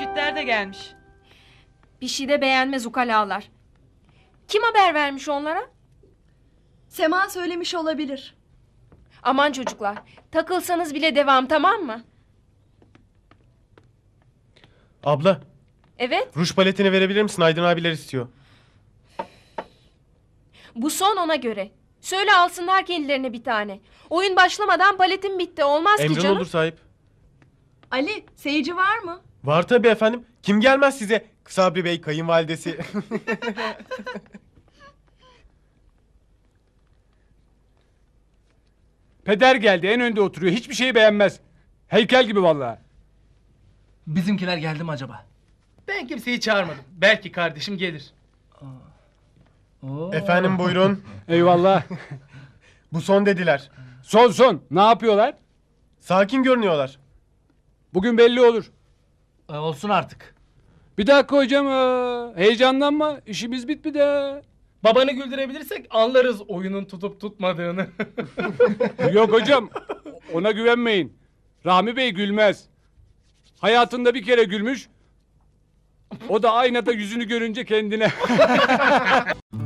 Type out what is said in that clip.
da gelmiş. Bir şey de beğenmez ukalalar. Kim haber vermiş onlara? Sema söylemiş olabilir. Aman çocuklar, takılsanız bile devam tamam mı? Abla, Evet, ruj paletini verebilir misin? Aydın abiler istiyor. bu son ona göre. Söyle alsınlar kendilerine bir tane. Oyun başlamadan paletim bitti. Olmaz ki Emrin canım. olur sahip. Ali, seyirci var mı? Var tabii efendim. Kim gelmez size? Sabri Bey kayınvalidesi. Peder geldi en önde oturuyor. Hiçbir şeyi beğenmez. Heykel gibi vallahi. Bizimkiler geldi mi acaba? Ben kimseyi çağırmadım. Belki kardeşim gelir. Oo. efendim buyurun. Eyvallah. Bu son dediler. son son. Ne yapıyorlar? Sakin görünüyorlar. Bugün belli olur. Ee, olsun artık. Bir dakika hocam. aa, Heyecanlanma. İşimiz bitmedi. Babanı güldürebilirsek anlarız oyunun tutup tutmadığını. Yok hocam. Ona güvenmeyin. Rahmi Bey gülmez. Hayatında bir kere gülmüş. O da aynada yüzünü görünce kendine.